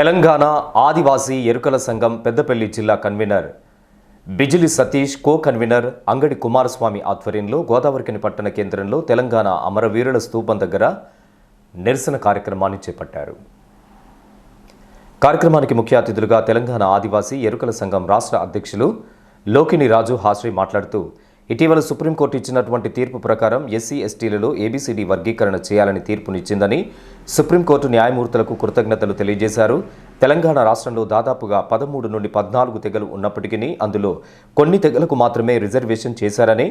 తెలంగాణ ఆదివాసీ ఎరుకల సంఘం పెద్దపల్లి జిల్లా convener Bijili Satish co convener Angadi Kumaraswamy ఆధ్వర్యంలో గోదావరికని పట్టణ కేంద్రంలో తెలంగాణ అమరవీరుల స్తూపం దగ్గర నిరసన కార్యక్రమాన్ని చేపట్టారు. కార్యక్రమానికి ముఖ్య అతిథులుగా తెలంగాణ ఆదివాసీ ఎరుకల సంఘం రాష్ట్ర అధ్యక్షులు లోకిని రాజు హాస్రి మాట్లాడుతూ ఇటీవల సుప్రీంకోర్టు ఇచ్చినటువంటి తీర్పు ప్రకారం ఎస్సీ ఎస్టీలలో ఏబీసీడీ వర్గీకరణ చేయాలని తీర్పునిచ్చిందని సుప్రీంకోర్టు న్యాయమూర్తులకు కృతజ్ఞతలు తెలియజేశారు. తెలంగాణ రాష్ట్రంలో దాదాపుగా పదమూడు నుండి పద్నాలుగు తెగలు ఉన్నప్పటికీ అందులో కొన్ని తెగలకు మాత్రమే రిజర్వేషన్ చేశారని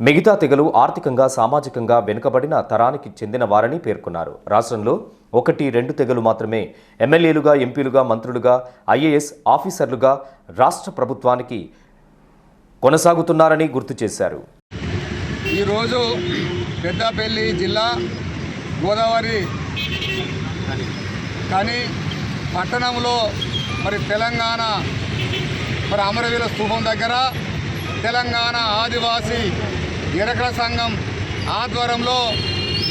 మిగతా తెగలు ఆర్థికంగా సామాజికంగా వెనుకబడిన తరానికి చెందిన వారని పేర్కొన్నారు. రాష్ట్రంలో ఒకటి రెండు తెగలు మాత్రమే ఎమ్మెల్యేలుగా ఎంపీలుగా మంత్రులుగా ఐఏఎస్ ఆఫీసర్లుగా రాష్ట్ర ప్రభుత్వానికి కొనసాగుతున్నారని గుర్తు చేశారు. ఈరోజు పెద్దపల్లి జిల్లా గోదావరి కానీ పట్టణంలో మరి తెలంగాణ మరి అమరవీర స్థూపం దగ్గర తెలంగాణ ఆదివాసీ ఎరకల సంఘం ఆధ్వర్యంలో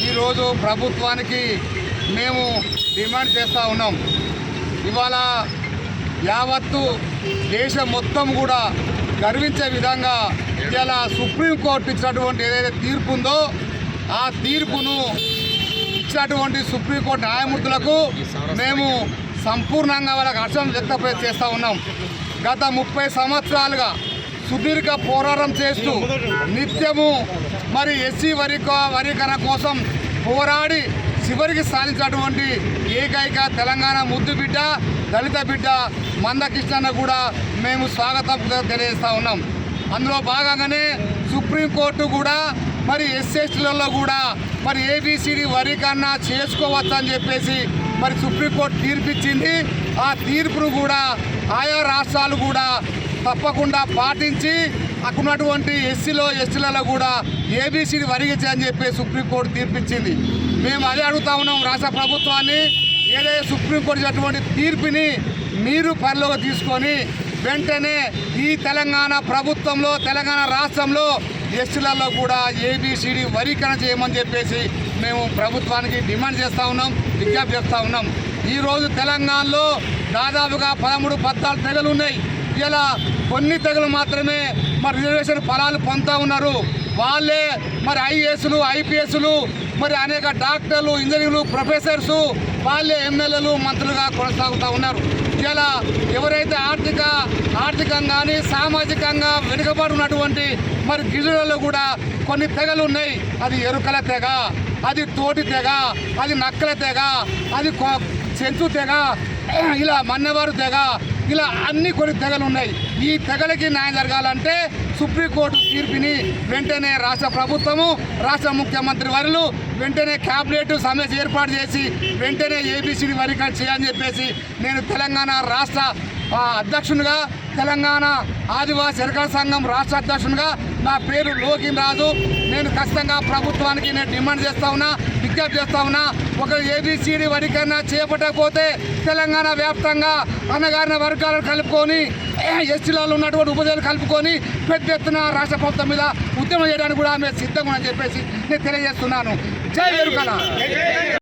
ఈరోజు ప్రభుత్వానికి మేము డిమాండ్ చేస్తూ ఉన్నాం. ఇవాళ యావత్తు దేశం మొత్తం కూడా గర్వించే విధంగా ఇలా సుప్రీంకోర్టు ఇచ్చినటువంటి ఏదైతే తీర్పు ఉందో ఆ తీర్పును ఇచ్చినటువంటి సుప్రీంకోర్టు న్యాయమూర్తులకు మేము సంపూర్ణంగా వాళ్ళకి హర్షం వ్యక్తం చేస్తూ ఉన్నాం. గత ముప్పై సంవత్సరాలుగా సుదీర్ఘ పోరాటం చేస్తూ నిత్యము మరి ఎస్సీ వరిక వరీకరణ కోసం పోరాడి చివరికి సాధించినటువంటి ఏకైక తెలంగాణ ముద్దు బిడ్డ దళిత బిడ్డ మందకృష్ణ కూడా మేము స్వాగతం తెలియజేస్తూ ఉన్నాం. అందులో భాగంగానే సుప్రీంకోర్టు కూడా మరి ఎస్ఎస్టీలలో కూడా మరి ఏబిసిడి వరికన్నా చేసుకోవచ్చు అని చెప్పేసి మరి సుప్రీంకోర్టు తీర్పిచ్చింది. ఆ తీర్పును కూడా ఆయా రాష్ట్రాలు కూడా తప్పకుండా పాటించి అక్కడున్నటువంటి ఎస్సీలో ఎస్టీలలో కూడా ఏబీసీని వరిగించని చెప్పి సుప్రీంకోర్టు తీర్పిచ్చింది. మేము అదే అడుగుతా ఉన్నాం రాష్ట్ర ప్రభుత్వాన్ని ఏదైతే సుప్రీంకోర్టు ఇచ్చినటువంటి తీర్పుని మీరు పరిలోకి తీసుకొని వెంటనే ఈ తెలంగాణ ప్రభుత్వంలో తెలంగాణ రాష్ట్రంలో ఎస్టీలలో కూడా ఏబిసిడి వరీకరణ చేయమని చెప్పేసి మేము ప్రభుత్వానికి డిమాండ్ చేస్తూ ఉన్నాం విజ్ఞప్తి చేస్తూ ఉన్నాం. ఈరోజు తెలంగాణలో దాదాపుగా పదమూడు పద్నాలుగు తెగలు ఉన్నాయి. ఇలా కొన్ని తెగలు మాత్రమే మా రిజర్వేషన్ ఫలాలు పొందుతూ ఉన్నారు. వాళ్ళే మరి ఐఏఎస్లు ఐపీఎస్లు మరి అనేక డాక్టర్లు ఇంజనీర్లు ప్రొఫెసర్సు వాళ్ళే ఎమ్మెల్యేలు మంత్రులుగా కొనసాగుతూ ఉన్నారు. ఇలా ఎవరైతే ఆర్థిక ఆర్థికంగా సామాజికంగా వెనుకబడి ఉన్నటువంటి మరి గిరిజనులలో కూడా కొన్ని తెగలు ఉన్నాయి. అది ఎరుకల తెగ అది తోటి తెగ అది నక్కల తెగ అది చెంచు తెగ ఇలా మన్నవారు తెగ ఇలా అన్ని కొన్ని తెగలు ఉన్నాయి. ఈ తెగలకి న్యాయం జరగాలంటే సుప్రీంకోర్టు తీర్పుని వెంటనే రాష్ట్ర ప్రభుత్వము రాష్ట్ర ముఖ్యమంత్రి వర్యులు వెంటనే క్యాబినెట్ సమస్య ఏర్పాటు చేసి వెంటనే ఏబీసీడీ వరికరణ చేయాలని చెప్పేసి నేను తెలంగాణ రాష్ట్ర అధ్యక్షునిగా తెలంగాణ ఆదివాసీ ఎరకల సంఘం రాష్ట్ర అధ్యక్షునిగా నా పేరు లోకిన్ రాజు నేను ఖచ్చితంగా ప్రభుత్వానికి నేను డిమాండ్ చేస్తా ఉన్నా. విజ్ఞప్తి చేస్తా ఉన్నా. ఒక ఏబిసిడి వరికన్నా చేపట్టకపోతే తెలంగాణ వ్యాప్తంగా అన్నగారిన వర్గాలను కలుపుకొని ఎస్టీలలో ఉన్నటువంటి ఉపజలు కలుపుకొని పెద్ద ఎత్తున రాష్ట్ర ప్రభుత్వం మీద ఉద్యమం చేయడానికి కూడా ఆమె సిద్ధంగా చెప్పేసి నేను తెలియజేస్తున్నాను. జై ఎరుకల